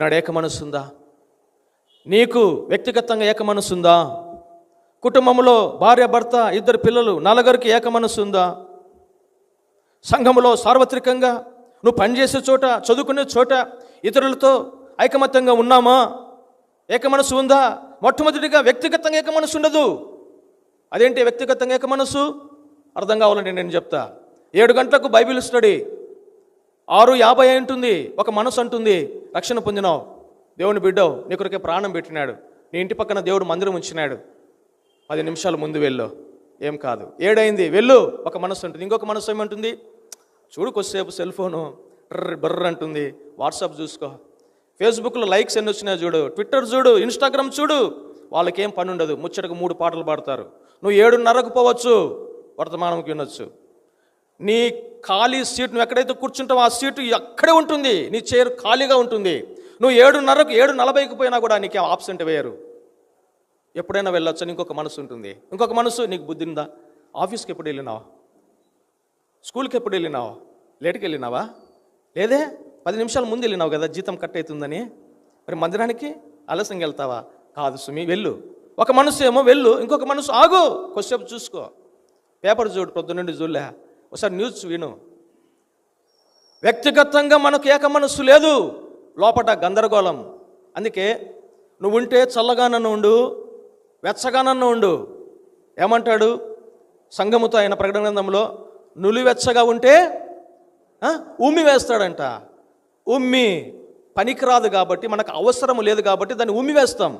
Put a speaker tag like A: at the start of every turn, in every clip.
A: నాడు ఏక మనసుందా? ఉందా నీకు వ్యక్తిగతంగా ఏక మనసుందా? కుటుంబంలో భార్య భర్త ఇద్దరు పిల్లలు నలుగురికి ఏక మనసుందా? ఉందా సార్వత్రికంగా నువ్వు పనిచేసే చోట చదువుకునే చోట ఇతరులతో ఐకమత్యంగా ఉన్నామా? ఏక మనసు ఉందా? మొట్టమొదటిగా వ్యక్తిగతంగా ఏక మనసు ఉండదు. అదేంటి వ్యక్తిగతంగా ఏక మనసు? అర్థం కావాలంటే నేను చెప్తా. ఏడు గంటలకు బైబిల్ స్టడీ. ఆరు యాభై ఉంటుంది. ఒక మనసు అంటుంది. రక్షణ పొందినావు. దేవుని బిడ్డవు నీ కొరకే ప్రాణం పెట్టినాడు. నీ ఇంటి పక్కన దేవుడు మందిరం ఉంచినాడు. పది నిమిషాలు ముందు వెళ్ళు. ఏం కాదు. ఏడైంది? వెళ్ళు. ఒక మనసు ఉంటుంది ఇంకొక మనసు ఏమంటుంది? చూడు కొద్దిసేపు సెల్ ఫోను. బర్ర బర్ర అంటుంది. వాట్సాప్ చూసుకో. ఫేస్బుక్లో లైక్స్ ఎన్ని వచ్చినాయో చూడు. ట్విట్టర్ చూడు. ఇన్స్టాగ్రామ్ చూడు. వాళ్ళకేం పని ఉండదు. ముచ్చటకు మూడు పాటలు పాడతారు. నువ్వు ఏడున్నరకు పోవచ్చు. వర్తమానంకి వినొచ్చు నీ ఖాళీ సీట్ నువ్వు ఎక్కడైతే కూర్చుంటావో ఆ సీటు అక్కడే ఉంటుంది? నీ చైర్ ఖాళీగా ఉంటుంది. నువ్వు ఏడున్నరకు ఏడు నలభైకి పోయినా కూడా నీకు ఆబ్సెంట్ వేయరు ఎప్పుడైనా వెళ్ళొచ్చు అని ఇంకొక మనసు ఉంటుంది. ఇంకొక మనసు నీకు బుద్ధి ఉందా? ఆఫీస్కి ఎప్పుడు వెళ్ళినావా? స్కూల్కి ఎప్పుడు వెళ్ళినావా? లేట్కి వెళ్ళినావా? లేదే? పది నిమిషాల ముందు వెళ్ళినావు కదా జీతం కట్ అవుతుందని. మరి మందిరానికి ఆలస్యంగా వెళ్తావా? కాదు సుమి వెళ్ళు. ఒక మనసు ఏమో వెళ్ళు. ఇంకొక మనసు ఆగు. కొద్దిసేపు చూసుకో. పేపర్ చూడు పొద్దున్నుండి చూడలే. ఒకసారి న్యూస్ విను. వ్యక్తిగతంగా మనకు ఏక మనస్సు లేదు లోపట గందరగోళం. అందుకే నువ్వు ఉంటే చల్లగానన్న ఉండు వెచ్చగానన్న ఉండు. ఏమంటాడు? సంఘముతో ఆయన ప్రకటన గ్రంథంలో నులివెచ్చగా ఉంటే ఉమ్మి వేస్తాడంట. ఉమ్మి పనికిరాదు కాబట్టి మనకు అవసరం లేదు కాబట్టి దాన్ని ఉమ్మి వేస్తాం.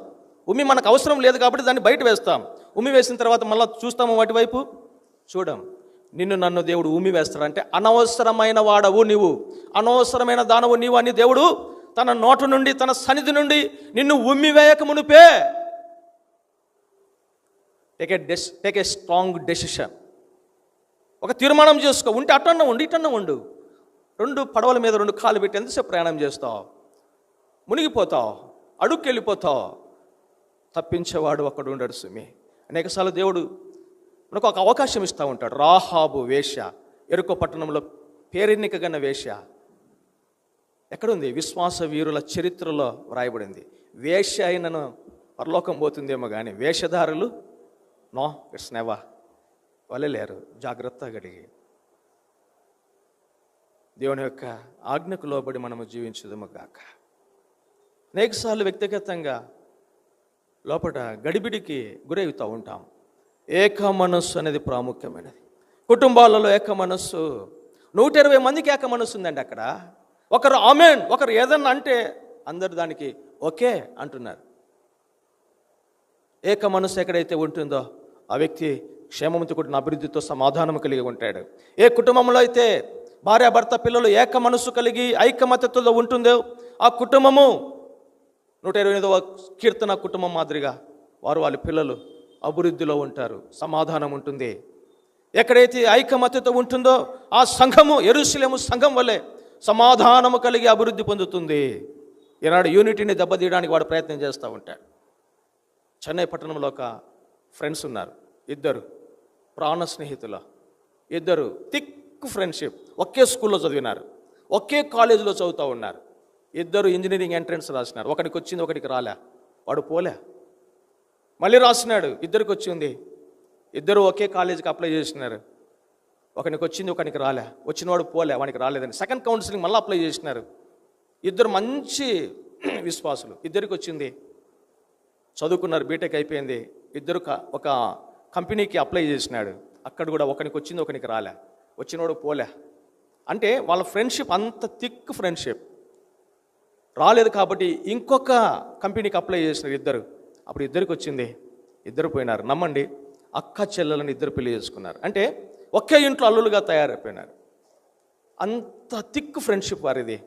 A: ఉమ్మి మనకు అవసరం లేదు కాబట్టి దాన్ని బయట వేస్తాం. ఉమ్మి వేసిన తర్వాత మళ్ళీ చూస్తాము వాటి వైపు? చూడం. నిన్ను నన్ను దేవుడు ఊమి వేస్తాడంటే అనవసరమైన వాడవు నీవు. అనవసరమైన దానవు నీవు అని దేవుడు తన నోట నుండి తన సన్నిధి నుండి నిన్ను ఉమ్మి వేయక మునిపే. Take a dec take a strong decision ఒక తీర్మానం చేసుకో. ఉంటే అటన్న ఉండు ఇటన్న ఉండు. రెండు పడవల మీద రెండు కాలు పెట్టి ఎంతసేపు ప్రయాణం చేస్తావు? మునిగిపోతావు? అడుక్కి వెళ్ళిపోతావు తప్పించేవాడు ఒకడు ఉండడు సుమి. అనేకసార్లు దేవుడు మనకు ఒక అవకాశం ఇస్తూ ఉంటాడు. రాహాబు వేశ్య ఎరుకో పట్టణంలో పేరెన్నికగన్న వేష ఎక్కడుంది? విశ్వాస వీరుల చరిత్రలో వ్రాయబడింది. వేష అయినను పరలోకం పోతుందేమో కానీ వేషధారులు నో ఇట్స్ నెవా లేరు. జాగ్రత్తగా గడిగి. దేవుని యొక్క ఆజ్ఞకు లోబడి మనము జీవించదము గాక. అనేకసార్లు వ్యక్తిగతంగా లోపల గడిబిడికి గురవుతూ ఉంటాం. ఏక మనస్సు అనేది ప్రాముఖ్యమైనది. కుటుంబాలలో ఏక మనస్సు నూట ఇరవై మందికి ఏక మనస్సు ఉందండి అక్కడ. ఒకరు ఆమెన్ ఒకరు ఏదన్నా అంటే అందరు దానికి ఓకే అంటున్నారు. ఏక మనస్సు ఎక్కడైతే ఉంటుందో ఆ వ్యక్తి క్షేమంతో కూడిన అభివృద్ధితో సమాధానం కలిగి ఉంటాడు. ఏ కుటుంబంలో అయితే భార్యాభర్త పిల్లలు ఏక మనస్సు కలిగి ఐకమత్యతలో ఉంటుందో ఆ కుటుంబము నూట ఇరవై ఎనిమిదవ కీర్తన కుటుంబం మాదిరిగా వారు వాళ్ళ పిల్లలు అభివృద్ధిలో ఉంటారు సమాధానం ఉంటుంది. ఎక్కడైతే ఐకమత్యత ఉంటుందో ఆ సంఘము ఎరుసలేము సంఘం వల్లే సమాధానము కలిగి అభివృద్ధి పొందుతుంది. ఈనాడు యూనిటీని దెబ్బతీయడానికి వాడు ప్రయత్నం చేస్తూ ఉంటాడు. చెన్నై పట్టణంలో ఒక ఫ్రెండ్స్ ఉన్నారు ఇద్దరు ప్రాణ స్నేహితులు ఇద్దరు థిక్ ఫ్రెండ్షిప్ ఒకే స్కూల్లో చదివినారు ఒకే కాలేజీలో చదువుతూ ఉన్నారు. ఇద్దరు ఇంజనీరింగ్ ఎంట్రన్స్ రాసినారు ఒకడికి వచ్చింది ఒకటికి రాలే వాడు పోలే. మళ్ళీ రాస్తున్నాడు ఇద్దరికి వచ్చింది ఇద్దరు ఒకే కాలేజీకి అప్లై చేసినారు ఒకనికి వచ్చింది ఒకనికి రాలే. వచ్చినవాడు పోలే వానికి రాలేదని. సెకండ్ కౌన్సిలింగ్ మళ్ళీ అప్లై చేసినారు ఇద్దరు మంచి విశ్వాసులు. ఇద్దరికి వచ్చింది. చదువుకున్నారు బీటెక్ అయిపోయింది. ఇద్దరు ఒక కంపెనీకి అప్లై చేసినాడు అక్కడ కూడా ఒకనికి వచ్చింది ఒకనికి రాలే. వచ్చినోడు పోలే. అంటే వాళ్ళ ఫ్రెండ్షిప్ అంత థిక్ ఫ్రెండ్షిప్. రాలేదు కాబట్టి ఇంకొక కంపెనీకి అప్లై చేసినారు ఇద్దరు. అప్పుడు ఇద్దరికి వచ్చింది. ఇద్దరు పోయినారు. నమ్మండి అక్క చెల్లెలను ఇద్దరు పెళ్ళి చేసుకున్నారు. అంటే ఒకే ఇంట్లో అల్లులుగా తయారైపోయినారు. అంత థిక్ ఫ్రెండ్షిప్ వారిది.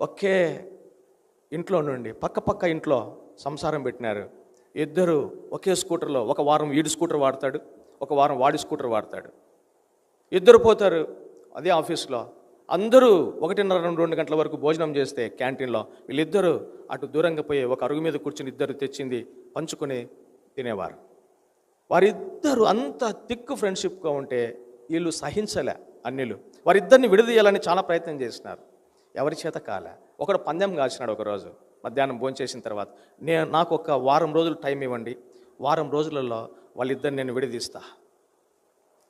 A: ఒకే ఇంట్లో నుండి పక్క పక్క ఇంట్లో సంసారం పెట్టినారు. ఇద్దరు ఒకే స్కూటర్లో ఒక వారం వీడి స్కూటర్ వాడతాడు ఒక వారం వాడి స్కూటర్ వాడతాడు. ఇద్దరు పోతారు అదే ఆఫీస్లో. అందరూ ఒకటిన్నర రెండు రెండు గంటల వరకు భోజనం చేస్తే క్యాంటీన్లో వీళ్ళిద్దరూ అటు దూరంగా పోయి ఒక అరుగు మీద కూర్చుని ఇద్దరు తెచ్చింది పంచుకొని తినేవారు. వారిద్దరు అంత థిక్ ఫ్రెండ్షిప్గా ఉంటే వీళ్ళు సహించలే అన్నిలు. వారిద్దరిని విడదీయాలని చాలా ప్రయత్నం చేసినారు. ఎవరి చేత కాలే. ఒకడు పందెం కాల్చినాడు ఒకరోజు. మధ్యాహ్నం భోంచేసిన తర్వాత నేను నాకు ఒక వారం రోజులు టైం ఇవ్వండి. వారం రోజులలో వాళ్ళిద్దరిని నేను విడదీస్తాను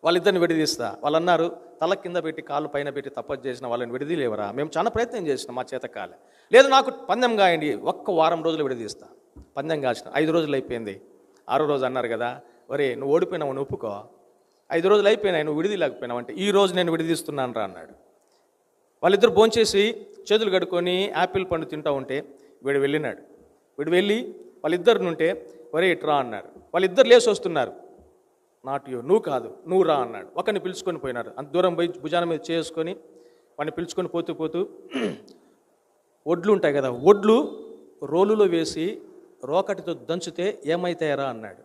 A: వాళ్ళిద్దరిని విడదీస్తా. వాళ్ళు అన్నారు తల కింద పెట్టి కాళ్ళు పైన పెట్టి తప్పదు చేసిన వాళ్ళని విడదీలేవరా మేము చాలా ప్రయత్నం చేసినాం మా చేత కాలే లేదు నాకు పందెం కాయండి ఒక్క వారం రోజులు విడదీస్తా. పందెం కాసిన ఐదు రోజులు అయిపోయింది. ఆరో రోజు అన్నారు కదా ఒరే నువ్వు ఓడిపోయినావు నువ్వు ఒప్పుకో. ఐదు రోజులు అయిపోయినాయి నువ్వు విడిదిలేకపోయినావు అంటే ఈ రోజు నేను విడిదీస్తున్నాను రా అన్నాడు. వాళ్ళిద్దరు భోంచేసి చేతులు కడుక్కొని యాపిల్ పండు తింటా ఉంటే వీడు వెళ్ళినాడు. వీడు వెళ్ళి వాళ్ళిద్దరు ఉంటే ఒరే ఇట్రా అన్నారు. వాళ్ళిద్దరు లేచి వస్తున్నారు. నాట్ యూ నువ్వు కాదు నువ్వు రా అన్నాడు. ఒకరిని పిలుచుకొని పోయినారు. అంత దూరం పోయి భుజాన మీద చేసుకొని వాడిని పిలుచుకొని పోతూ పోతూ ఒడ్లు ఉంటాయి కదా ఒడ్లు రోలులో వేసి రోకటితో దంచితే ఏమవుతాయరా అన్నాడు.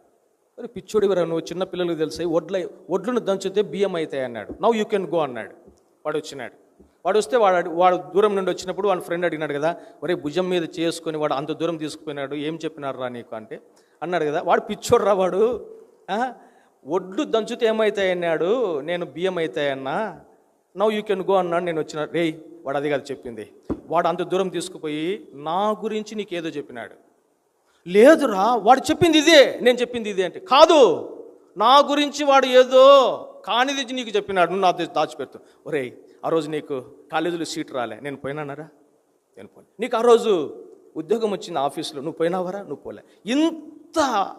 A: మరి పిచ్చోడివరా నువ్వు చిన్న పిల్లలకు తెలిసి ఒడ్ల ఒడ్లను దంచితే బియ్యం అవుతాయి అన్నాడు. నవ్ యూ కెన్ గో అన్నాడు. వాడు వచ్చినాడు. వాడు వస్తే వాడు వాడు దూరం నుండి వచ్చినప్పుడు వాడు ఫ్రెండ్ అడిగినాడు కదా ఒరే భుజం మీద చేసుకొని వాడు అంత దూరం తీసుకుపోయినాడు ఏం చెప్పినారు రా నీకు? అంటే అన్నాడు కదా. వాడు పిచ్చోడు రా వాడు ఒడ్లు దంచుతే ఏమవుతాయన్నాడు నేను బియ్యం అవుతాయన్నా నవ్ యూ కెన్ గో అన్నాడు. నేను వచ్చిన రే వాడు అది కాదు చెప్పింది. వాడు అంత దూరం తీసుకుపోయి నా గురించి నీకేదో చెప్పినాడు. లేదురా వాడు చెప్పింది ఇదే. నేను చెప్పింది ఇదే. అంటే కాదు. నా గురించి వాడు ఏదో కానిది నీకు చెప్పినాడు. నువ్వు నా దగ్గర దాచిపెడుతు ఒరేయ్ ఆ రోజు నీకు కాలేజీలో సీట్ రాలే. నేను పోయినానరా నేను పోలే. నీకు ఆ రోజు ఉద్యోగం వచ్చింది ఆఫీసులో. నువ్వు పోయినావరా? నువ్వు పోలే. ఇంత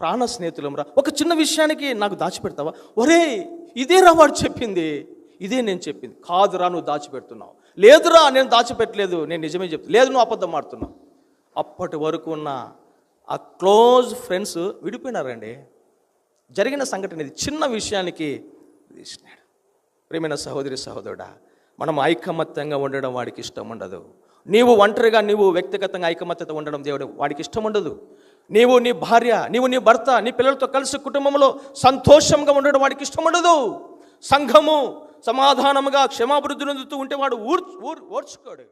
A: ప్రాణ స్నేహితులంరా ఒక చిన్న విషయానికి నాకు దాచిపెడతావా? ఒరే ఇదేరా వాడు చెప్పింది. ఇదే నేను చెప్పింది. కాదురా నువ్వు దాచిపెడుతున్నావు. లేదురా నేను దాచిపెట్టలేదు. నేను నిజమే చెప్తాను లేదు నువ్వు అబద్ధం ఆడుతున్నావు. అప్పటి వరకు ఉన్న ఆ క్లోజ్ ఫ్రెండ్స్ విడిపోయినారండి. జరిగిన సంఘటన ఇది. చిన్న విషయానికి తీసినాడు. ప్రేమైన సహోదరి సహోదరుడా మనం ఐకమత్యంగా ఉండడం వాడికి ఇష్టం ఉండదు. నీవు ఒంటరిగా నీవు వ్యక్తిగతంగా ఐకమత్యత ఉండడం దేవుడు వాడికి ఇష్టం ఉండదు. నీవు నీ భార్య నీవు నీ భర్త నీ పిల్లలతో కలిసి కుటుంబంలో సంతోషంగా ఉండడం వాడికి ఇష్టం ఉండదు సంఘము సమాధానముగా క్షమాభివృద్ధి నొందుతూ ఉంటే వాడు ఊర్ ఊర్ ఓర్చుకోడు.